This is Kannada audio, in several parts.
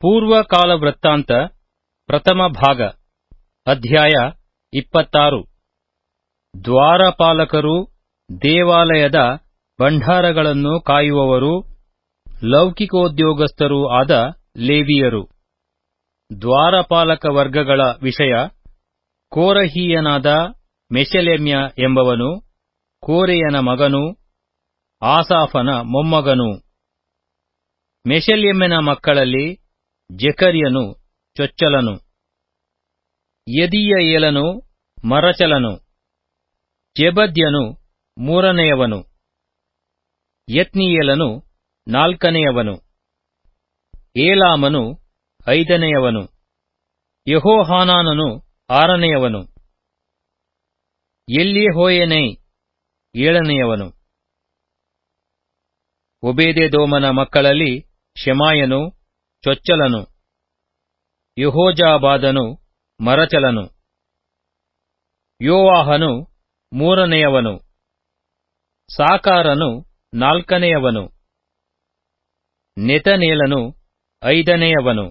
ಪೂರ್ವಕಾಲ ವೃತ್ತಾಂತ ಪ್ರಥಮ ಭಾಗ, ಅಧ್ಯಾಯ ಇಪ್ಪತ್ತಾರು. ದ್ವಾರಪಾಲಕರು ದೇವಾಲಯದ ಭಂಡಾರಗಳನ್ನು ಕಾಯುವವರು, ಲೌಕಿಕೋದ್ಯೋಗಸ್ಥರೂ ಆದ ಲೇವಿಯರು. ದ್ವಾರಪಾಲಕ ವರ್ಗಗಳ ವಿಷಯ, ಕೋರಹೀಯನಾದ ಮೆಷೆಲೆಮ್ಯ ಎಂಬವನು, ಕೋರೆಯನ ಮಗನು, ಆಸಾಫನ ಮೊಮ್ಮಗನು. ಮೆಷೆಲೆಮ್ಯನ ಮಕ್ಕಳಲ್ಲಿ ಜೆಕರ್ಯನು ಚೊಚ್ಚಲನು ಯದಿಯೇಲನು ಮರಚಲನು, ಜೆಬದ್ಯನು ಮೂರನೆಯವನು, ಯತ್ನಿಯೇಲನು ನಾಲ್ಕನೆಯವನು, ಏಲಾಮನು ಐದನೆಯವನು, ಯಹೋಹಾನಾನನು ಆರನೆಯವನು, ಎಲ್ಯೆಹೋಯನೈ ಏಳನೆಯವನು. ಒಬೇದೆದೋಮನ ಮಕ್ಕಳಲ್ಲಿ ಶೆಮಾಯನು ಚೊಚ್ಚಲನು. ಯಹೋಜಾಬಾದನು ಮರಚಲನು. ಯೋವಾಹನು ಮೂರನೆಯವನು. ಸಾಕಾರನು ನಾಲ್ಕನೆಯವನು. ನೆತನೇಲನು ಐದನೆಯವನು.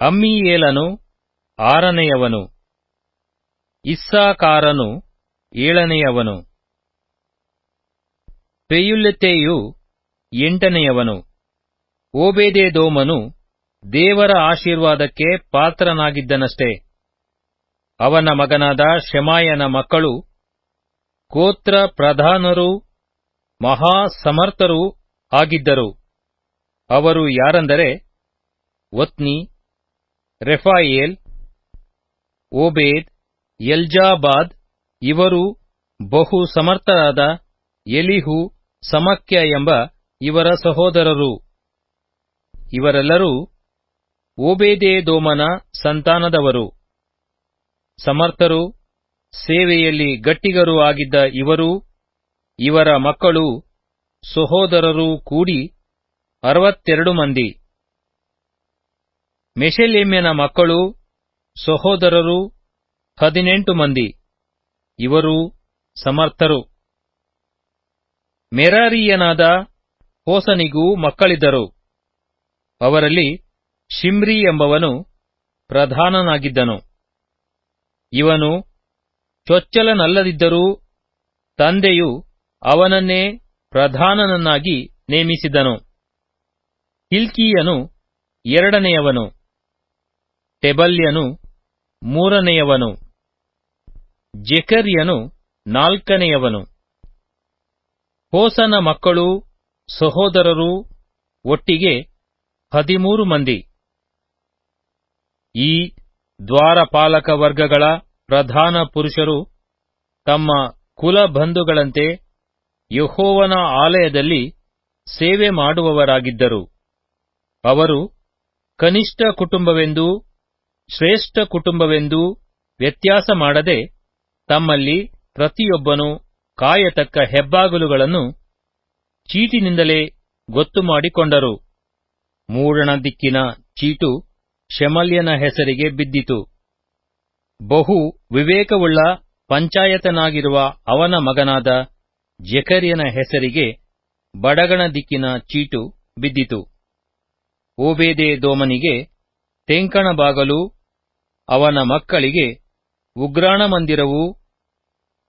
ಅಮ್ಮಿಯೇಲನು ಆರನೆಯವನು. ಇಸ್ಸಾಕಾರನು ಏಳನೆಯವನು. ಪೆಯುಲ್ಲೆತೆಯು ಎಂಟನೆಯವನು. ಓಬೇದೆದೋಮನು ದೇವರ ಆಶೀರ್ವಾದಕ್ಕೆ ಪಾತ್ರನಾಗಿದ್ದನಷ್ಟೇ. ಅವನ ಮಗನಾದ ಶಮಾಯನ ಮಕ್ಕಳು, ಗೋತ್ರ ಮಹಾ ಮಹಾಸಮರ್ಥರೂ ಆಗಿದ್ದರು. ಅವರು ಯಾರೆಂದರೆ ವತ್ನಿ ರೆಫಾಯೇಲ್, ಓಬೇದ್, ಎಲ್ಜಾಬಾದ್, ಇವರು ಬಹು ಸಮರ್ಥರಾದ ಎಲಿಹು ಸಮಕ್ಯ ಎಂಬ ಇವರ ಸಹೋದರರು. ಇವರೆಲ್ಲರೂ ಓಬೇದೆದೋಮನ ಸಂತಾನದವರು. ಸಮರ್ಥರು, ಸೇವೆಯಲ್ಲಿ ಗಟ್ಟಿಗರೂ ಆಗಿದ್ದ ಇವರೂ, ಇವರ ಮಕ್ಕಳು, ಸಹೋದರರೂ ಕೂಡಿ ಅರವತ್ತೆರಡು ಮಂದಿ. ಮೆಷೆಲೆಮ್ಯನ ಮಕ್ಕಳು, ಸಹೋದರರು ಹದಿನೆಂಟು ಮಂದಿ. ಇವರೂ ಸಮರ್ಥರು. ಮೆರಾರಿಯನಾದ ಹೋಸನಿಗೂ ಮಕ್ಕಳಿದ್ದರು. ಅವರಲ್ಲಿ ಶಿಮ್ರಿ ಎಂಬವನು ಪ್ರಧಾನನಾಗಿದ್ದನು. ಇವನು ಚೊಚ್ಚಲನಲ್ಲದಿದ್ದರೂ ತಂದೆಯು ಅವನನ್ನೇ ಪ್ರಧಾನನನ್ನಾಗಿ ನೇಮಿಸಿದನು. ಹಿಲ್ಕಿಯನು ಎರಡನೆಯವನು. ಟೆಬಲ್ಯನು ಮೂರನೆಯವನು. ಜೆಕರ್ಯನು ನಾಲ್ಕನೆಯವನು. ಹೋಸನ ಮಕ್ಕಳು ಸಹೋದರರು ಒಟ್ಟಿಗೆ ಹದಿಮೂರು ಮಂದಿ. ಈ ದ್ವಾರಪಾಲಕ ವರ್ಗಗಳ ಪ್ರಧಾನ ಪುರುಷರು ತಮ್ಮ ಕುಲಬಂಧುಗಳಂತೆ ಯಹೋವನ ಆಲಯದಲ್ಲಿ ಸೇವೆ ಮಾಡುವವರಾಗಿದ್ದರು. ಅವರು ಕನಿಷ್ಠ ಕುಟುಂಬವೆಂದೂ ಶ್ರೇಷ್ಠ ಕುಟುಂಬವೆಂದೂ ವ್ಯತ್ಯಾಸ ಮಾಡದೆ ತಮ್ಮಲ್ಲಿ ಪ್ರತಿಯೊಬ್ಬನು ಕಾಯತಕ್ಕ ಹೆಬ್ಬಾಗಿಲುಗಳನ್ನು ಚೀಟಿನಿಂದಲೇ ಗೊತ್ತು ಮಾಡಿಕೊಂಡರು. ಮೂಡಣ ದಿಕ್ಕಿನ ಚೀಟು ಶಮಲ್ಯನ ಹೆಸರಿಗೆ ಬಿದ್ದಿತು. ಬಹು ವಿವೇಕವುಳ್ಳ ಪಂಚಾಯತನಾಗಿರುವ ಅವನ ಮಗನಾದ ಜಕರಿಯನ ಹೆಸರಿಗೆ ಬಡಗಣ ದಿಕ್ಕಿನ ಚೀಟು ಬಿದ್ದಿತು. ಓಬೇದೆ ದೋಮನಿಗೆ ತೆಂಕಣ ಬಾಗಲು ಅವನ ಮಕ್ಕಳಿಗೆ ಉಗ್ರಾಣ ಮಂದಿರವು,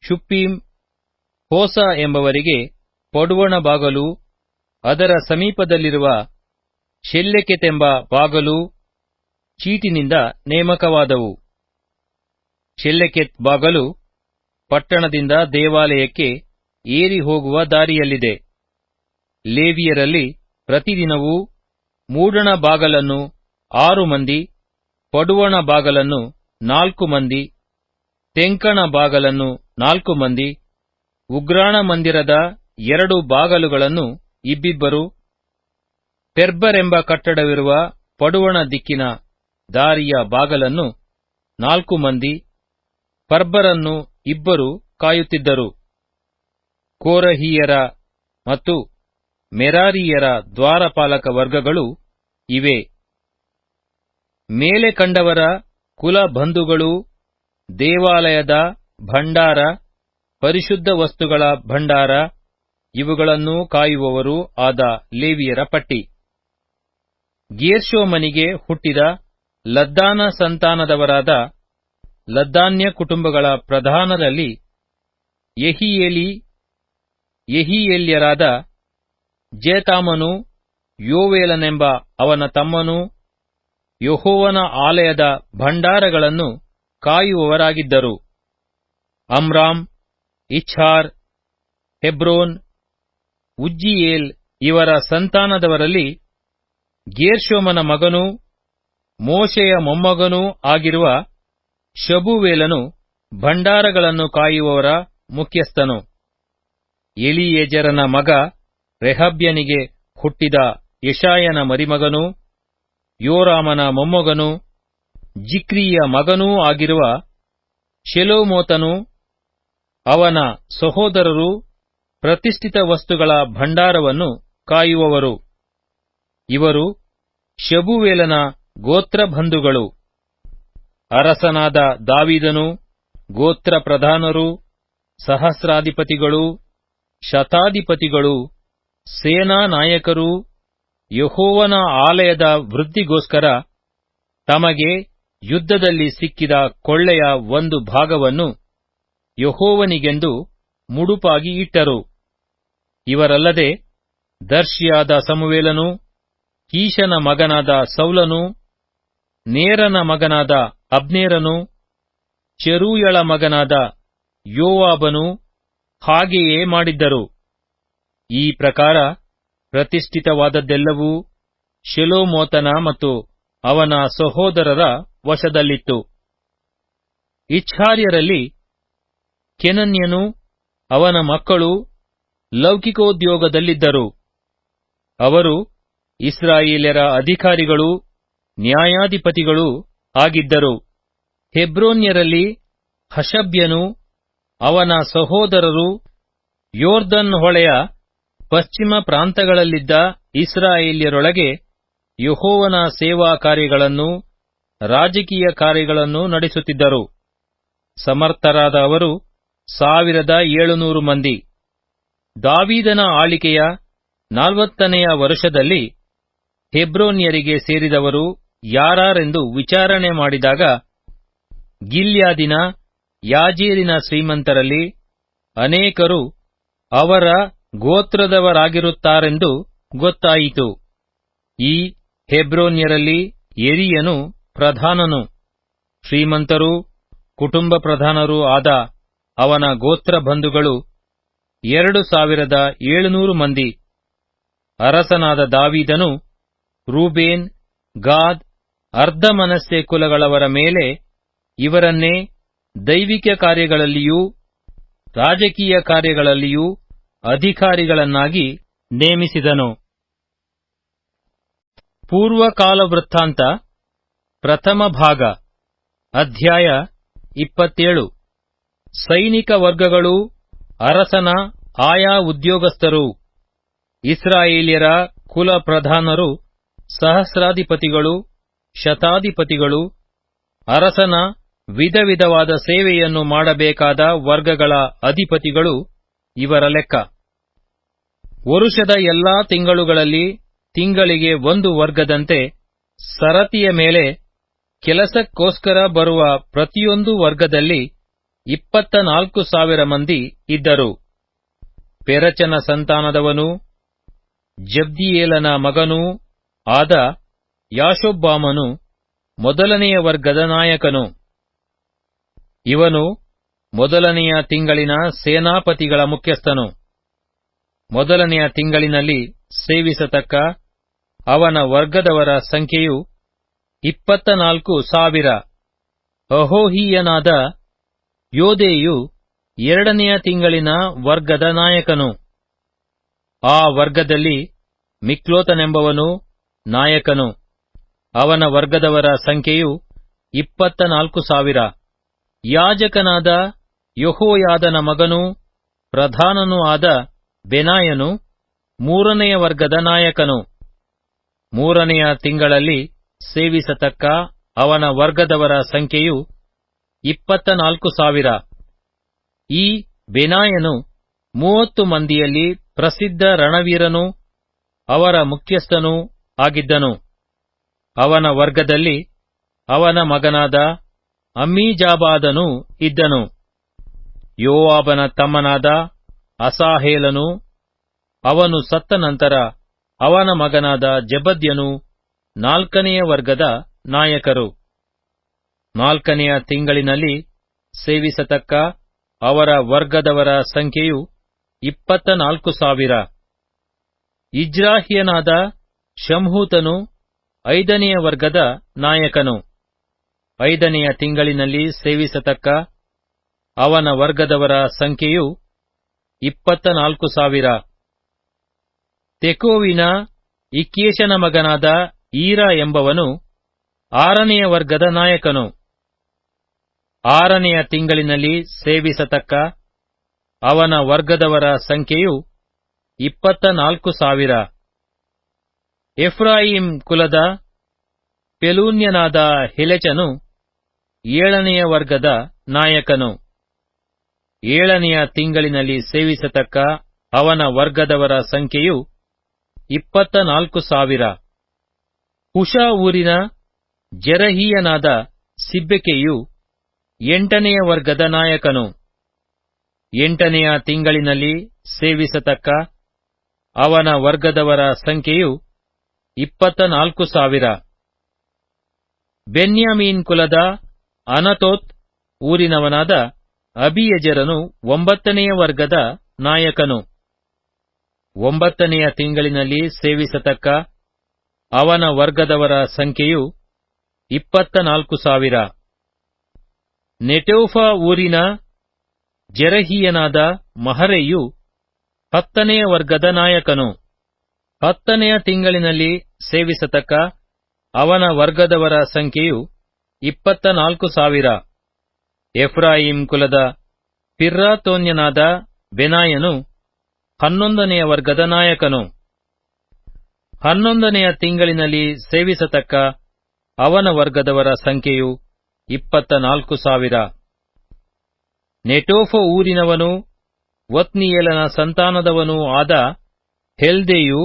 ಶುಪ್ಪೀಂ ಹೋಸ ಎಂಬವರಿಗೆ ಪಡುವಣ ಬಾಗಲು ಅದರ ಸಮೀಪದಲ್ಲಿರುವ ಶೆಲ್ಲೆಕೆತೆಂಬ ಬಾಗಲು ಚೀಟಿನಿಂದ ನೇಮಕವಾದವು. ಶೆಲ್ಲೆಕೆತ್ ಬಾಗಲು ಪಟ್ಟಣದಿಂದ ದೇವಾಲಯಕ್ಕೆ ಏರಿ ಹೋಗುವ ದಾರಿಯಲ್ಲಿದೆ. ಲೇವಿಯರಲ್ಲಿ ಪ್ರತಿದಿನವೂ ಮೂಡಣ ಬಾಗಲನ್ನು ಆರು ಮಂದಿ, ಪಡುವಣ ಬಾಗಲನ್ನು ನಾಲ್ಕು ಮಂದಿ, ತೆಂಕಣ ಬಾಗಲನ್ನು ನಾಲ್ಕು ಮಂದಿ, ಉಗ್ರಾಣ ಮಂದಿರದ ಎರಡು ಬಾಗಲುಗಳನ್ನು ಇಬ್ಬಿಬ್ಬರು ಪೆರ್ಬರೆಂಬ ಕಟ್ಟಡವಿರುವ ಪಡುವಣ ದಿಕ್ಕಿನ ದಾರಿಯ ಬಾಗಲನ್ನು ನಾಲ್ಕು ಮಂದಿ, ಪರ್ಬರನ್ನು ಇಬ್ಬರು ಕಾಯುತ್ತಿದ್ದರು. ಕೋರಹಿಯರ ಮತ್ತು ಮೆರಾರಿಯರ ದ್ವಾರಪಾಲಕ ವರ್ಗಗಳು ಇವೆ. ಮೇಲೆ ಕಂಡವರ ಕುಲ ಬಂಧುಗಳು ದೇವಾಲಯದ ಭಂಡಾರ, ಪರಿಶುದ್ಧ ವಸ್ತುಗಳ ಭಂಡಾರ, ಇವುಗಳನ್ನೂ ಕಾಯುವವರು ಆದ ಲೇವಿಯರ ಪಟ್ಟಿ. ಗೇರ್ಷೋಮನಿಗೆ ಹುಟ್ಟಿದ ಲದ್ದಾನ ಸಂತಾನದವರಾದ ಲದ್ದಾನ್ಯ ಕುಟುಂಬಗಳ ಪ್ರಧಾನರಲ್ಲಿ ಯಹಿಯೇಲಿ, ಯಹಿಯೇಲ್ಯರಾದ ಜೇತಾಮನು, ಯೋವೇಲನೆಂಬ ಅವನ ತಮ್ಮನು, ಯಹೋವನ ಆಲಯದ ಭಂಡಾರಗಳನ್ನು ಕಾಯುವವರಾಗಿದ್ದರು. ಅಮ್ರಾಮ್ ಇಚ್ಛಾರ್ ಹೆಬ್ರೋನ್, ಉಜ್ಜಿಯೇಲ್ ಇವರ ಸಂತಾನದವರಲ್ಲಿ ಗೇರ್ಷೋಮನ ಮಗನೂ ಮೋಶೆಯ ಮೊಮ್ಮಗನೂ ಆಗಿರುವ ಶಬುವೇಲನು ಭಂಡಾರಗಳನ್ನು ಕಾಯುವವರ ಮುಖ್ಯಸ್ಥನು. ಎಲಿಯೇಜರನ ಮಗ ರೆಹಬ್ಯನಿಗೆ ಹುಟ್ಟಿದ ಯಶಾಯನ ಮರಿಮಗನೂ ಯೋರಾಮನ ಮೊಮ್ಮಗನೂ ಜಿಕ್ರಿಯ ಮಗನೂ ಆಗಿರುವ ಶೆಲೋಮೋತನು ಅವನ ಸಹೋದರರು ಪ್ರತಿಷ್ಠಿತ ವಸ್ತುಗಳ ಭಂಡಾರವನ್ನು ಕಾಯುವವರು. ಇವರು ಶಬುವೇಲನ ಗೋತ್ರ ಬಂಧುಗಳು. ಅರಸನಾದ ದಾವಿದನು ಗೋತ್ರ ಪ್ರಧಾನರು, ಸಹಸ್ರಾಧಿಪತಿಗಳು, ಶತಾಧಿಪತಿಗಳು, ಸೇನಾ ನಾಯಕರು, ಯಹೋವನ ಆಲಯದ ವೃದ್ಧಿಗೋಸ್ಕರ ತಮಗೆ ಯುದ್ಧದಲ್ಲಿ ಸಿಕ್ಕಿದ ಕೊಳ್ಳೆಯ ಒಂದು ಭಾಗವನ್ನು ಯಹೋವನಿಗೆಂದು ಮುಡುಪಾಗಿ ಇಟ್ಟರು. ಇವರಲ್ಲದೆ ದರ್ಶಿಯಾದ ಸಮುವೇಲನು ಕೀಶನ ಮಗನಾದ ಸೌಲನು, ನೇರನ ಮಗನಾದ ಅಬ್ನೇರನು, ಚೆರೂಯಳ ಮಗನಾದ ಯೋವಾಬನು ಹಾಗೆಯೇ ಮಾಡಿದ್ದರು. ಈ ಪ್ರಕಾರ ಪ್ರತಿಷ್ಠಿತವಾದದ್ದೆಲ್ಲವೂ ಶೆಲೋಮೋತನ ಮತ್ತು ಅವನ ಸಹೋದರರ ವಶದಲ್ಲಿತ್ತು. ಇಚ್ಛಾರ್ಯರಲ್ಲಿ ಕೆನನ್ಯನು, ಅವನ ಮಕ್ಕಳು ಲೌಕಿಕೋದ್ಯೋಗದಲ್ಲಿದ್ದರು. ಅವರು ಇಸ್ರಾಯೇಲ್ಯರ ಅಧಿಕಾರಿಗಳು ನ್ಯಾಯಾಧಿಪತಿಗಳು ಆಗಿದ್ದರು. ಹೆಬ್ರೋನ್ಯರಲ್ಲಿ ಹಷಬ್ಯನು, ಅವನ ಸಹೋದರರು ಯೋರ್ದನ್ ಹೊಳೆಯ ಪಶ್ಚಿಮ ಪ್ರಾಂತಗಳಲ್ಲಿದ್ದ ಇಸ್ರಾಯೇಲ್ಯರೊಳಗೆ ಯಹೋವನ ಸೇವಾ ಕಾರ್ಯಗಳನ್ನು ರಾಜಕೀಯ ಕಾರ್ಯಗಳನ್ನು ನಡೆಸುತ್ತಿದ್ದರು. ಸಮರ್ಥರಾದ ಅವರು ಸಾವಿರದ ಏಳುನೂರು ಮಂದಿ. ದಾವೀದನ ಆಳಿಕೆಯ ನಾಲ್ವತ್ತನೆಯ ವರುಷದಲ್ಲಿ ಹೆಬ್ರೋನ್ಯರಿಗೆ ಸೇರಿದವರು ಯಾರಾರೆಂದು ವಿಚಾರಣೆ ಮಾಡಿದಾಗ, ಗಿಲ್ಯಾದಿನ, ಯಾಜೀರಿನ ಶ್ರೀಮಂತರಲ್ಲಿ ಅನೇಕರು ಅವರ ಗೋತ್ರದವರಾಗಿರುತ್ತಾರೆಂದು ಗೊತ್ತಾಯಿತು. ಈ ಹೆಬ್ರೋನ್ಯರಲ್ಲಿ ಎರಿಯನು ಪ್ರಧಾನನು. ಶ್ರೀಮಂತರೂ, ಕುಟುಂಬ ಪ್ರಧಾನರೂ ಆದ ಅವನ ಗೋತ್ರ ಬಂಧುಗಳು ಎರಡು ಸಾವಿರದ ಏಳುನೂರು ಮಂದಿ. ಅರಸನಾದ ದಾವೀದನು ರೂಬೇನ್, ಗಾದ್, ಅರ್ಧ ಮನಸ್ಸೆ ಕುಲಗಳವರ ಮೇಲೆ ಇವರನ್ನೇ ದೈವಿಕ ಕಾರ್ಯಗಳಲ್ಲಿಯೂ ರಾಜಕೀಯ ಕಾರ್ಯಗಳಲ್ಲಿಯೂ ಅಧಿಕಾರಿಗಳನ್ನಾಗಿ ನೇಮಿಸಿದನು. ಪೂರ್ವಕಾಲ ವೃತ್ತಾಂತ ಪ್ರಥಮ ಭಾಗ, ಅಧ್ಯಾಯ ಇಪ್ಪತ್ತೇಳು. ಸೈನಿಕ ವರ್ಗಗಳು ಅರಸನ ಆಯಾ ಉದ್ಯೋಗಸ್ಥರು, ಇಸ್ರಾಯೇಲಿಯರ ಕುಲ ಪ್ರಧಾನರು ಸಹಸ್ರಾಧಿಪತಿಗಳು, ಶತಾಧಿಪತಿಗಳು, ಅರಸನ ವಿಧ ವಿಧವಾದ ಸೇವೆಯನ್ನು ಮಾಡಬೇಕಾದ ವರ್ಗಗಳ ಅಧಿಪತಿಗಳು ಇವರ ಲೆಕ್ಕ. ವರುಷದ ಎಲ್ಲಾ ತಿಂಗಳುಗಳಲ್ಲಿ ತಿಂಗಳಿಗೆ ಒಂದು ವರ್ಗದಂತೆ ಸರತಿಯ ಮೇಲೆ ಕೆಲಸಕ್ಕೋಸ್ಕರ ಬರುವ ಪ್ರತಿಯೊಂದು ವರ್ಗದಲ್ಲಿ ಇಪ್ಪತ್ತ ನಾಲ್ಕು ಸಾವಿರ ಮಂದಿ ಇದ್ದರು. ಪೆರಚನ ಸಂತಾನದವನು, ಜಬ್ದಿಯೇಲನ ಮಗನೂ ಆದ ಯಾಶೊಬ್ಬಾಮನು ಮೊದಲನೆಯ ವರ್ಗದ ನಾಯಕನು. ಇವನು ಮೊದಲನೆಯ ತಿಂಗಳಿನ ಸೇನಾಪತಿಗಳ ಮುಖ್ಯಸ್ಥನು. ಮೊದಲನೆಯ ತಿಂಗಳಿನಲ್ಲಿ ಸೇವಿಸತಕ್ಕ ಅವನ ವರ್ಗದವರ ಸಂಖ್ಯೆಯು ಇಪ್ಪತ್ತ ನಾಲ್ಕು ಸಾವಿರ. ಅಹೋಹಿಯನಾದ ಯೋಧೆಯು ಎರಡನೆಯ ತಿಂಗಳಿನ ವರ್ಗದ ನಾಯಕನು. ಆ ವರ್ಗದಲ್ಲಿ ಮಿಕ್ಲೋತನೆಂಬವನು ನಾಯಕನು. ಅವನ ವರ್ಗದವರ ಸಂಖ್ಯೆಯು ಇಪ್ಪತ್ತ ನಾಲ್ಕು ಸಾವಿರ. ಯಾಜಕನಾದ ಯಹೋಯಾದನ ಮಗನೂ ಪ್ರಧಾನನೂ ಆದ ಬೆನಾಯನು ಮೂರನೆಯ ವರ್ಗದ ನಾಯಕನು. ಮೂರನೆಯ ತಿಂಗಳಲ್ಲಿ ಸೇವಿಸತಕ್ಕ ಅವನ ವರ್ಗದವರ ಸಂಖ್ಯೆಯು ಇಪ್ಪತ್ತ ನಾಲ್ಕು ಸಾವಿರ. ಈ ಬೆನಾಯನು ಮೂವತ್ತು ಮಂದಿಯಲ್ಲಿ ಪ್ರಸಿದ್ಧ ರಣವೀರನೂ ಅವರ ಮುಖ್ಯಸ್ಥನೂ ಆಗಿದ್ದನು. ಅವನ ವರ್ಗದಲ್ಲಿ ಅವನ ಮಗನಾದ ಅಮ್ಮೀಜಾಬಾದನು ಇದ್ದನು. ಯೋವಾಬನ ತಮ್ಮನಾದ ಅಸಾಹೇಲನು, ಅವನು ಸತ್ತ ನಂತರ ಅವನ ಮಗನಾದ ಜಬದ್ಯನು ನಾಲ್ಕನೆಯ ವರ್ಗದ ನಾಯಕರು. ನಾಲ್ಕನೆಯ ತಿಂಗಳಿನಲ್ಲಿ ಸೇವಿಸತಕ್ಕ ಅವರ ವರ್ಗದವರ ಸಂಖ್ಯೆಯು ಇಪ್ಪತ್ತ ನಾಲ್ಕು ಸಾವಿರ. ಇಜ್ರಾಹಿಯನಾದ ಶಂಹೂತನು ಐದನೆಯ ವರ್ಗದ ನಾಯಕನು. ಐದನೆಯ ತಿಂಗಳಿನಲ್ಲಿ ಸೇವಿಸತಕ್ಕ ಅವನ ವರ್ಗದವರ ಸಂಖ್ಯೆಯು ಇಪ್ಪತ್ತ ನಾಲ್ಕು ಸಾವಿರ. ತೆಕೋವಿನ ಇಕ್ಕೇಶನ ಮಗನಾದ ಈರ ಎಂಬವನು ಆರನೆಯ ವರ್ಗದ ನಾಯಕನು. ಆರನೆಯ ತಿಂಗಳಿನಲ್ಲಿ ಸೇವಿಸತಕ್ಕ ಅವನ ವರ್ಗದವರ ಸಂಖ್ಯೆಯು ಇಪ್ಪತ್ತ ನಾಲ್ಕು ಸಾವಿರ. ಎಫ್ರಾಯಿಂ ಕುಲದ ಪೆಲೂನ್ಯನಾದ ಹೆಲೆಚನು ಏಳನೆಯ ವರ್ಗದ ನಾಯಕನು. ಏಳನೆಯ ತಿಂಗಳಿನಲ್ಲಿ ಸೇವಿಸತಕ್ಕ ಅವನ ವರ್ಗದವರ ಸಂಖ್ಯೆಯು ಇಪ್ಪತ್ತ ನಾಲ್ಕು ಸಾವಿರ. ಹುಷಾ ಊರಿನ ಜರಹೀಯನಾದ ಸಿಬ್ಬೆಕೆಯು ಎಂಟನೆಯ ವರ್ಗದ ನಾಯಕನು. ಎಂಟನೆಯ ತಿಂಗಳಿನಲ್ಲಿ ಸೇವಿಸತಕ್ಕ ಅವನ ವರ್ಗದವರ ಸಂಖ್ಯೆಯು ಇಪ್ಪತ್ತ ನಾಲ್ಕು ಸಾವಿರ. ಬೆನ್ಯಾಮೀನ್ ಕುಲದ ಅನತೋತ್ ಊರಿನವನಾದ ಅಬಿಯಜರನು ಒಂಬತ್ತನೆಯ ವರ್ಗದ ನಾಯಕನು. ಒಂಬತ್ತನೆಯ ತಿಂಗಳಿನಲ್ಲಿ ಸೇವಿಸತಕ್ಕ ಅವನ ವರ್ಗದವರ ಸಂಖ್ಯೆಯು ಇಪ್ಪತ್ತ ನಾಲ್ಕು ಸಾವಿರ. ನೆಟೋಫಾ ಊರಿನ ಜೆರಹಿಯನಾದ ಮಹರೆಯು ಹತ್ತನೆಯ ವರ್ಗದ ನಾಯಕನು. ಹತ್ತನೆಯ ತಿಂಗಳಿನಲ್ಲಿ ಸೇವಿಸತಕ್ಕ ಅವನ ವರ್ಗದವರ ಸಂಖ್ಯೆಯು ಇಪ್ಪತ್ತ ನಾಲ್ಕು ಸಾವಿರ. ಎಫ್ರಾಹಿಂ ಕುಲದ ಪಿರ್ರಾತೋನ್ಯನಾದ ಬೆನಾಯನು ಹನ್ನೊಂದನೆಯ ವರ್ಗದ ನಾಯಕನು. ಹನ್ನೊಂದನೆಯ ತಿಂಗಳಿನಲ್ಲಿ ಸೇವಿಸತಕ್ಕ ಅವನ ವರ್ಗದವರ ಸಂಖ್ಯೆಯು ಇಪ್ಪತ್ತ ನಾಲ್ಕು ಸಾವಿರ. ನೆಟೋಫೋ ಊರಿನವನು ವತ್ನಿಯೇಲನ ಸಂತಾನದವನೂ ಆದ ಹೆಲ್ದೆಯು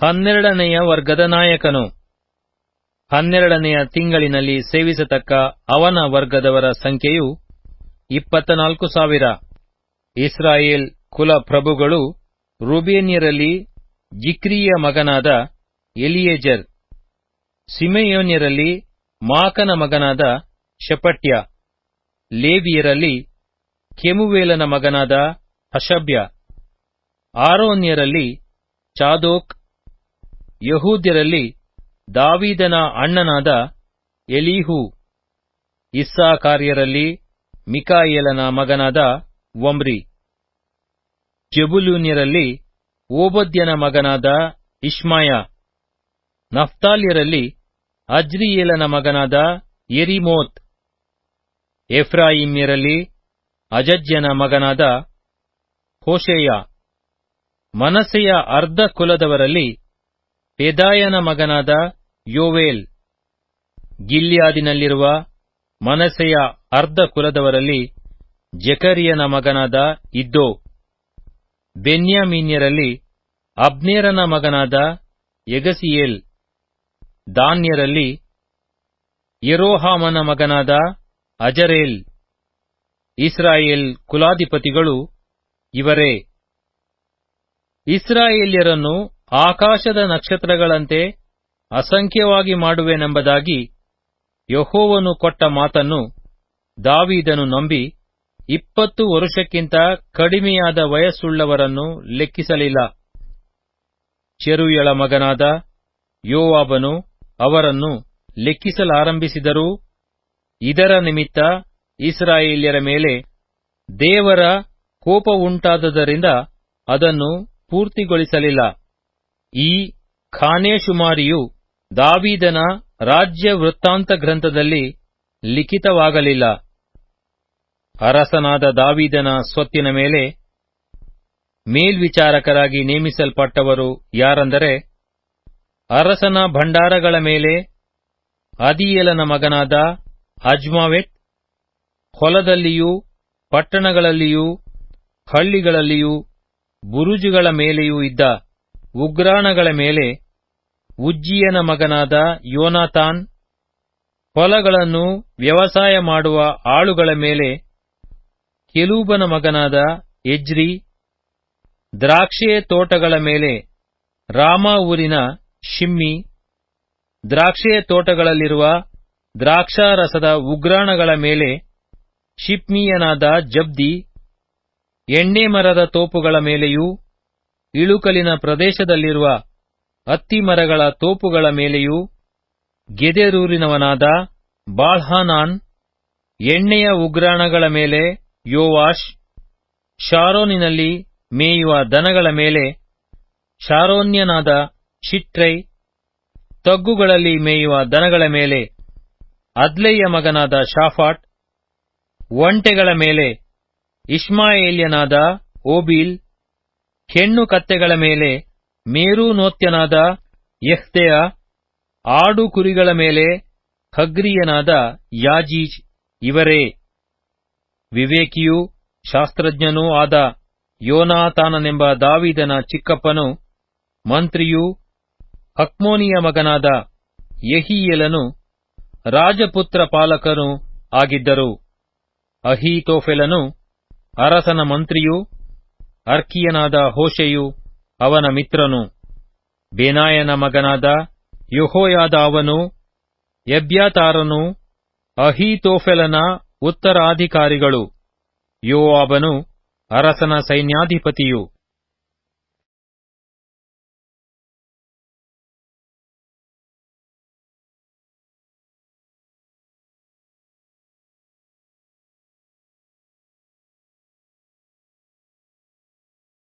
ಹನ್ನೆರಡನೆಯ ವರ್ಗದ ನಾಯಕನು. ಹನ್ನೆರಡನೆಯ ತಿಂಗಳಿನಲ್ಲಿ ಸೇವಿಸತಕ್ಕ ಅವನ ವರ್ಗದವರ ಸಂಖ್ಯೆಯು ಇಪ್ಪತ್ತ ನಾಲ್ಕು ಸಾವಿರ. ಇಸ್ರಾಯೇಲ್ ಕುಲ ಪ್ರಭುಗಳು ರುಬೇನ್ಯರಲ್ಲಿ ಜಿಕ್ರಿಯ ಮಗನಾದ ಎಲಿಯೇಜರ್. ಸಿಮೆಯೋನ್ಯರಲ್ಲಿ ಮಾಕನ ಮಗನಾದ ಶಪಟ್ಯ ಲೇವಿಯರಲ್ಲಿ ಕೆಮುವೇಲನ ಮಗನಾದ ಹಷಭ್ಯ ಆರೋನ್ಯರಲ್ಲಿ ಚಾದೋಕ್ ಯಹೂದ್ಯರಲ್ಲಿ ದಾವೀದನ ಅಣ್ಣನಾದ ಎಲೀಹು, ಇಸ್ಸಾಕಾರ್ಯರಲ್ಲಿ ಮಿಕಾಯೇಲನ ಮಗನಾದ ಒಮ್ರಿ. ಜಬುಲೂನ್ಯರಲ್ಲಿ ಓಬದ್ಯನ ಮಗನಾದ ಇಷ್ಮಾಯ. ನಫ್ತಾಲ್ಯರಲ್ಲಿ ಅಜ್ರಿಯೇಲನ ಮಗನಾದ ಎರಿಮೋತ್. ಎಫ್ರಾಯಿಮ್ಯರಲ್ಲಿ ಅಜಜ್ಯನ ಮಗನಾದ ಹೋಶೇಯ. ಮನಸೆಯ ಅರ್ಧ ಕುಲದವರಲ್ಲಿ ಪೆದಾಯನ ಮಗನಾದ ಯೋವೇಲ್. ಗಿಲ್ಯಾದಿನಲ್ಲಿರುವ ಮನಸೆಯ ಅರ್ಧ ಕುಲದವರಲ್ಲಿ ಜಕರಿಯನ ಮಗನಾದ ಇದ್ದೋ. ಬೆನ್ಯಾಮೀನ್ಯರಲ್ಲಿ ಅಬ್ನೇರನ ಮಗನಾದ ಯಗಸಿಯೇಲ್. ದಾನ್ಯರಲ್ಲಿ ಯರೋಹಾಮನ ಮಗನಾದ ಅಜರೇಲ್. ಇಸ್ರಾಯೇಲ್ ಕುಲಾಧಿಪತಿಗಳು ಇವರೇ. ಇಸ್ರಾಯೇಲ್ಯರನ್ನು ಆಕಾಶದ ನಕ್ಷತ್ರಗಳಂತೆ ಅಸಂಖ್ಯವಾಗಿ ಮಾಡುವೆನೆಂಬುದಾಗಿ ಯಹೋವನು ಕೊಟ್ಟ ಮಾತನ್ನು ದಾವೀದನು ನಂಬಿ ಇಪ್ಪತ್ತು ವರುಷಕ್ಕಿಂತ ಕಡಿಮೆಯಾದ ವಯಸ್ಸುಳ್ಳವರನ್ನು ಲೆಕ್ಕಿಸಲಿಲ್ಲ. ಚೆರುಯಳ ಮಗನಾದ ಯೋವಾಬನು ಅವರನ್ನು ಲೆಕ್ಕಿಸಲಾರಂಭಿಸಿದರೂ ಇದರ ನಿಮಿತ್ತ ಇಸ್ರಾಯೇಲ್ಯರ ಮೇಲೆ ದೇವರ ಕೋಪವುಂಟಾದದರಿಂದ ಅದನ್ನು ಪೂರ್ತಿಗೊಳಿಸಲಿಲ್ಲ. ಈ ಖಾನೇಶುಮಾರಿಯು ದಾವೀದನ ರಾಜ್ಯ ವೃತ್ತಾಂತ ಗ್ರಂಥದಲ್ಲಿ ಲಿಖಿತವಾಗಲಿಲ್ಲ. ಅರಸನಾದ ದಾವೀದನ ಸ್ವತ್ತಿನ ಮೇಲೆ ಮೇಲ್ವಿಚಾರಕರಾಗಿ ನೇಮಿಸಲ್ಪಟ್ಟವರು ಯಾರಂದರೆ, ಅರಸನ ಭಂಡಾರಗಳ ಮೇಲೆ ಅದಿಯಲನ ಮಗನಾದ ಅಜ್ಮಾವೆತ್, ಹೊಲದಲ್ಲಿಯೂ, ಪಟ್ಟಣಗಳಲ್ಲಿಯೂ, ಹಳ್ಳಿಗಳಲ್ಲಿಯೂ, ಬುರುಜುಗಳ ಮೇಲೆಯೂ ಇದ್ದ. ಉಗ್ರಾಣಗಳ ಮೇಲೆ ಉಜ್ಜಿಯನ ಮಗನಾದ ಯೋನಾಥಾನ್ ಹೊಲಗಳನ್ನು ವ್ಯವಸಾಯ ಮಾಡುವ ಆಳುಗಳ ಮೇಲೆ ಕೆಲೂಬನ ಮಗನಾದ ಎಜ್ರಿ ದ್ರಾಕ್ಷೆ ತೋಟಗಳ ಮೇಲೆ ರಾಮ ಊರಿನ ಶಿಮ್ಮಿ ದ್ರಾಕ್ಷೆ ತೋಟಗಳಲ್ಲಿರುವ ದ್ರಾಕ್ಷಾರಸದ ಉಗ್ರಾಣಗಳ ಮೇಲೆ ಶಿಪ್ಮಿಯನಾದ ಜಬ್ದಿ ಎಣ್ಣೆ ಮರದ ತೋಪುಗಳ ಮೇಲೆಯೂ ಇಳುಕಲಿನ ಪ್ರದೇಶದಲ್ಲಿರುವ ಅತ್ತಿ ಮರಗಳ ತೋಪುಗಳ ಮೇಲೆಯೂ ಗೆದೆರೂರಿನವನಾದ ಬಾಳ್ಹಾನಾನ್ ಎಣ್ಣೆಯ ಉಗ್ರಾಣಗಳ ಮೇಲೆ ಯೋವಾಶ್ ಶಾರೋನಿನಲ್ಲಿ ಮೇಯುವ ದನಗಳ ಮೇಲೆ ಶಾರೋನ್ಯನಾದ ಶಿಟ್ರೈ, ತಗ್ಗುಗಳಲ್ಲಿ ಮೇಯುವ ದನಗಳ ಮೇಲೆ ಅದ್ಲೈಯ ಮಗನಾದ ಶಾಫಾಟ್, ಒಂಟೆಗಳ ಮೇಲೆ ಇಷ್ಮಾಯೇಲ್ಯನಾದ ಓಬೀಲ್ ಹೆಣ್ಣು ಕತ್ತೆಗಳ ಮೇಲೆ ಮೇರೂನೋತ್ಯನಾದ ಎಹ್ತೆಯ ಆಡು ಕುರಿಗಳ ಮೇಲೆ ಹಗ್ರಿಯನಾದ ಯಾಜೀಜ್ ಇವರೇ. ವಿವೇಕಿಯೂ ಶಾಸ್ತ್ರಜ್ಞನೂ ಆದ ಯೋನಾತಾನನೆಂಬ ದಾವಿದನ ಚಿಕ್ಕಪ್ಪನು ಮಂತ್ರಿಯೂ ಹಕ್ಮೋನಿಯ ಮಗನಾದ ಯಹಿಯೇಲನು ರಾಜಪುತ್ರ ಪಾಲಕನೂ ಆಗಿದ್ದರು. ಅಹೀತೋಫೆಲನು ಅರಸನ ಮಂತ್ರಿಯೂ ಅರ್ಕಿಯನಾದ ಹೋಶೆಯು ಅವನ ಮಿತ್ರನು. ಬೇನಾಯನ ಮಗನಾದ ಯೆಹೋಯಾದಾವನು ಎಬ್ಯಾತಾರನು ಅಹೀತೋಫೆಲನ ಉತ್ತರಾಧಿಕಾರಿಗಳು. ಯೋವಾಬನು ಅರಸನ ಸೈನ್ಯಾಧಿಪತಿಯು.